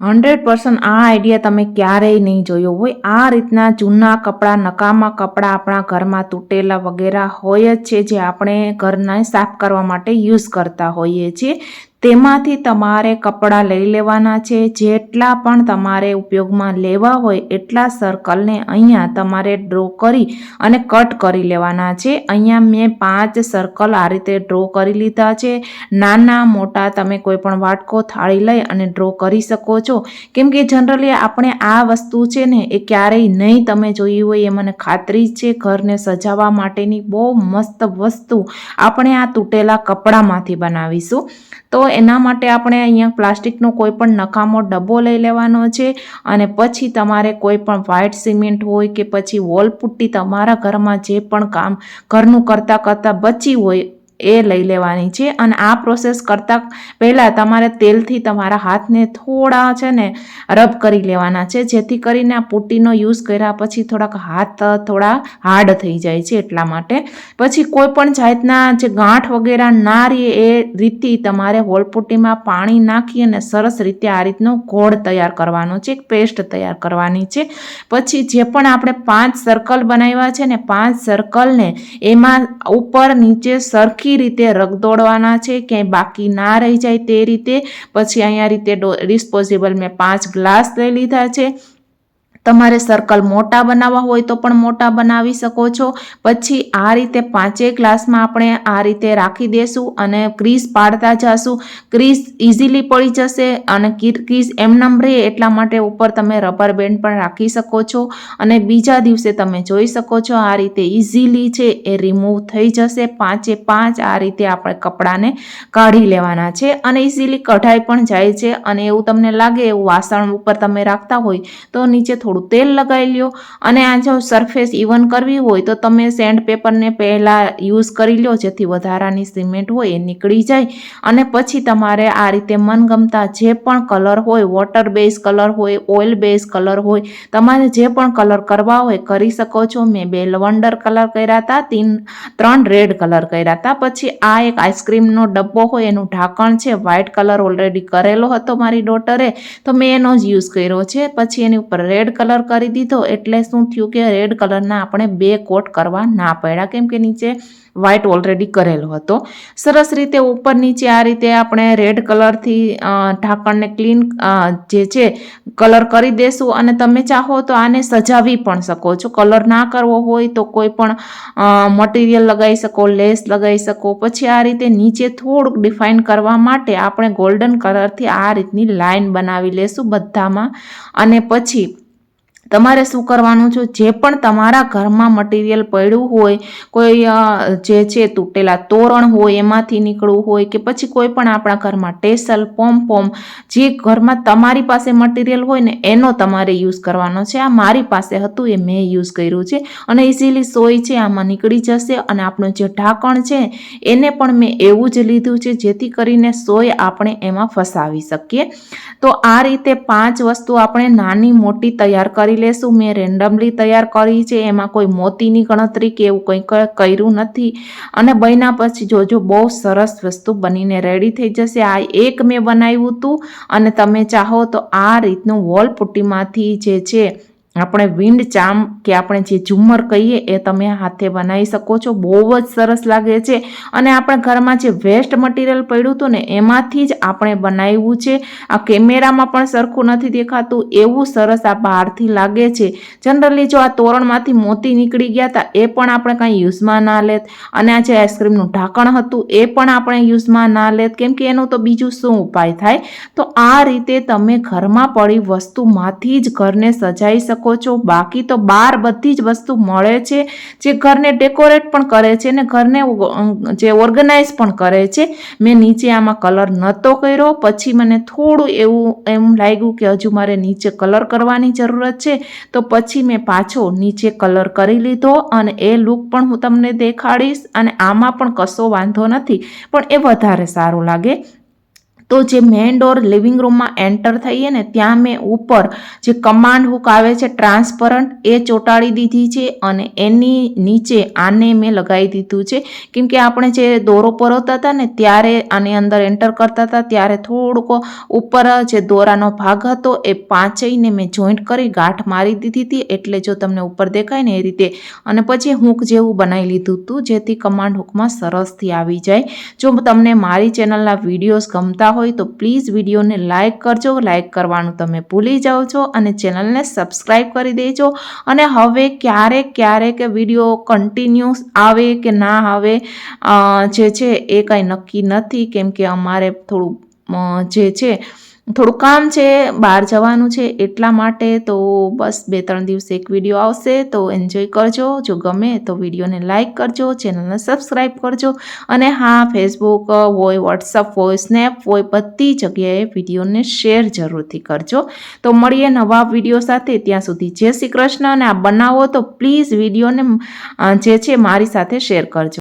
Hundred percent આ idea તમે ક્યારેય નહીં જોયો હોય. આ રીતના જૂના કપડાં, નકામા કપડાં આપણા ઘરમાં તૂટેલા વગેરે હોય જ છે, જે આપણે ઘરને સાફ કરવા માટે યુઝ કરતા હોઈએ છીએ. તેમાંથી તમારે કપડાં લઈ લેવાના છે. જેટલા પણ તમારે ઉપયોગમાં લેવા હોય એટલા સર્કલને અહીંયા તમારે ડ્રો કરી અને કટ કરી લેવાના છે. અહીંયા મેં પાંચ સર્કલ આ રીતે ડ્રો કરી લીધા છે. નાના મોટા તમે કોઈ પણ વાટકો થાળી લઈ અને ડ્રો કરી શકો છો. કેમ કે જનરલી આપણે આ વસ્તુ છે ને એ ક્યારેય નહીં તમે જોઈ હોય એ મને ખાતરી છે. ઘરને સજાવવા માટેની બહુ મસ્ત વસ્તુ આપણે આ તૂટેલા કપડામાંથી બનાવીશું. તો એના માટે આપણે અહીંયા પ્લાસ્ટિકનો કોઈ પણ નકામો ડબ્બો લઈ લેવાનો છે અને પછી તમારે કોઈ પણ વ્હાઇટ સિમેન્ટ હોય કે પછી વોલ પુટ્ટી તમારા ઘરમાં જે પણ કામ ઘરનું કરતાં કરતાં બચી હોય એ લઈ લેવાની છે. અને આ પ્રોસેસ કરતાં પહેલાં તમારે તેલથી તમારા હાથને થોડા છે ને રબ કરી લેવાના છે. જેથી કરીને આ પુટ્ટીનો યુઝ કર્યા પછી થોડાક હાથ થોડા હાર્ડ થઈ જાય છે એટલા માટે. પછી કોઈ પણ જાતના જે ગાંઠ વગેરે ના રહે એ રીતથી તમારે હોલપુટ્ટીમાં પાણી નાખી અને સરસ રીતે આ રીતનો ઘોળ તૈયાર કરવાનો છે. એક પેસ્ટ તૈયાર કરવાની છે. પછી જે પણ આપણે પાંચ સર્કલ બનાવ્યા છે ને પાંચ સર્કલને એમાં ઉપર નીચે સરખી સરખી રીતે રગદોડવાના છે, ક્યાંય બાકી ના રહી જાય તે રીતે. પછી અહીંયા રીતે ડિસ્પોઝેબલ મેં પાંચ ગ્લાસ લઈ લીધા છે. તમારે સર્કલ મોટા બનાવવા હોય તો પણ મોટા બનાવી શકો છો. પછી આ રીતે પાંચેય ક્લાસમાં આપણે આ રીતે રાખી દેશું અને ક્રીઝ પાડતા જશું. ક્રીઝ ઇઝીલી પડી જશે અને ક્રીઝ એમનામ રહે એટલા માટે ઉપર તમે રબર બેન્ડ પણ રાખી શકો છો. અને બીજા દિવસે તમે જોઈ શકો છો આ રીતે ઇઝીલી છે એ રિમૂવ થઈ જશે. પાંચે પાંચ આ રીતે આપણે કપડાને કાઢી લેવાના છે અને ઇઝીલી કઢાઈ પણ જાય છે અને એવું તમને લાગે એવું વાસણ ઉપર તમે રાખતા હોય તો નીચે થોડું તેલ લગાવી લ્યો. અને આ જો સરફેસ ઇવન કરવી હોય તો તમે સેન્ડ પેપરને પહેલાં યુઝ કરી લો જેથી વધારાની સિમેન્ટ હોય એ નીકળી જાય. અને પછી તમારે આ રીતે મનગમતા જે પણ કલર હોય વોટર બેઝ કલર હોય ઓઇલ બેઝ કલર હોય, તમારે જે પણ કલર કરવા હોય કરી શકો છો. મેં બે લવંડર કલર કર્યા હતા તીન, ત્રણ રેડ કલર કર્યા હતા પછી આ એક આઈસ્ક્રીમનો ડબ્બો હોય, એનું ઢાંકણ છે વ્હાઇટ કલર ઓલરેડી કરેલો હતો મારી ડોટરે તો મેં એનો જ યુઝ કર્યો છે. પછી એની ઉપર રેડ કલર કરી દીધો એટલે શું થયું કે રેડ કલરના આપણે બે કોટ કરવા ના પડ્યા. કેમ કે નીચે વ્હાઇટ ઓલરેડી કરેલો હતો. સરસ રીતે ઉપર નીચે આ રીતે આપણે રેડ કલરથી ઢાંકણને ક્લીન જે છે કલર કરી દેશું અને તમે ચાહો તો આને સજાવી પણ શકો છો. કલર ના કરવો હોય તો કોઈ પણ મટીરિયલ લગાવી શકો, લેસ લગાવી શકો. પછી આ રીતે નીચે થોડુંક ડિફાઇન કરવા માટે આપણે ગોલ્ડન કલરથી આ રીતની લાઇન બનાવી લેશું બધામાં. અને પછી તમારે શું કરવાનું છે? જે પણ તમારા ઘરમાં મટીરિયલ પડ્યું હોય, કોઈ જે છે તૂટેલા તોરણ હોય, એમાંથી નીકળવું હોય કે પછી કોઈ પણ આપણા ઘરમાં ટેસલ, પોમ પોમ, જે ઘરમાં તમારી પાસે મટીરિયલ હોય ને, એનો તમારે યુઝ કરવાનો છે. આ મારી પાસે હતું, એ મેં યુઝ કર્યું છે. અને ઇઝીલી સોય છે, આમાં નીકળી જશે અને આપણું જે ઢાંકણ છે, એને પણ મેં એવું જ લીધું છે, જેથી કરીને સોય આપણે એમાં ફસાવી શકીએ. તો આ રીતે પાંચ વસ્તુ આપણે નાની મોટી તૈયાર કરી લેશું. મેં રેન્ડમલી તૈયાર કરી છે. એમાં કોઈ મોતીની ગણતરી કે એવું કંઈ કર્યું નથી. અને બન્યા પછી જોજો, બહુ સરસ વસ્તુ બનીને રેડી થઈ જશે. આ એક મેં બનાવ્યું હતું અને તમે ચાહો તો આ રીતનું વોલ પુટ્ટીમાંથી જે છે આપણે વિન્ડ ચામ કે આપણે જે ઝુમ્મર કહીએ એ તમે હાથે બનાવી શકો છો. બહુ જ સરસ લાગે છે. અને આપણે ઘરમાં જે વેસ્ટ મટીરિયલ પડ્યું હતું ને, એમાંથી જ આપણે બનાવ્યું છે. આ કેમેરામાં પણ સરખું નથી દેખાતું. એવું સરસ આ બહારથી લાગે છે. જનરલી જો આ તોરણમાંથી મોતી નીકળી ગયા હતા એ પણ આપણે કાંઈ યુઝમાં ના લેત. અને આ જે આઈસ્ક્રીમનું ઢાંકણ હતું, એ પણ આપણે યુઝમાં ના લેત. કેમ કે એનું તો બીજું શું ઉપાય થાય? તો આ રીતે તમે ઘરમાં પડી વસ્તુમાંથી જ ઘરને સજાઈ શકો શકો છો. બાકી તો બહાર બધી જ વસ્તુ મળે છે જે ઘરને ડેકોરેટ પણ કરે છે ને ઘરને જે ઓર્ગેનાઇઝ પણ કરે છે. મેં નીચે આમાં કલર નહોતો કર્યો. પછી મને થોડું એવું, એમ લાગ્યું કે હજુ મારે નીચે કલર કરવાની જરૂરત છે. તો પછી મેં પાછો નીચે કલર કરી લીધો અને એ લુક પણ હું તમને દેખાડીશ અને આમાં પણ કશો વાંધો નથી. પણ એ વધારે સારું લાગે. તો જે મેન ડોર લિવિંગ રૂમમાં એન્ટર થઈએ ને, ત્યાં મેં ઉપર જે કમાન્ડ હુક આવે છે ટ્રાન્સપરન્ટ એ ચોંટાડી દીધી છે અને એની નીચે આને મેં લગાવી દીધું છે. કેમ કે આપણે જે દોરો પરોતા હતા ને, ત્યારે આની અંદર એન્ટર કરતા હતા, ત્યારે થોડુંક ઉપર જે દોરાનો ભાગ હતો, એ પાંચેયને મેં જોઈન્ટ કરી ગાંઠ મારી દીધી હતી, એટલે જો તમને ઉપર દેખાય ને એ રીતે. અને પછી હુંક જેવું બનાવી લીધું હતું, જેથી કમાન્ડ હુકમાં સરસથી આવી જાય. જો તમને મારી ચેનલના વિડીયોઝ ગમતા હોય તો પ્લીઝ વિડીયોને લાઇક કરજો. લાઇક કરવાનું તમે ભૂલી જાઓ છો અને ચેનલને સબસ્ક્રાઈબ કરી દેજો. અને હવે ક્યારેક ક્યારેક વીડિયો કન્ટિન્યુ આવે કે ના આવે જે છે એ કાંઈ નક્કી નથી. કેમ કે અમારે થોડું જે છે થોડું કામ છે, બહાર જવાનું છે એટલા માટે તો બસ બે ત્રણ દિવસે એક વીડિયો આવશે, તો એન્જોય કરજો. જો ગમે તો વિડીયોને લાઇક કરજો ચેનલને સબસ્ક્રાઈબ કરજો. અને હા ફેસબુક હોય વોટ્સઅપ હોય સ્નેપ હોય, બધી જગ્યાએ વિડીયોને શેર જરૂરથી કરજો. તો મળીએ નવા વીડિયો સાથે. ત્યાં સુધી જય શ્રી કૃષ્ણ અને આ બનાવો તો પ્લીઝ વિડીયોને જે છે મારી સાથે શેર કરજો.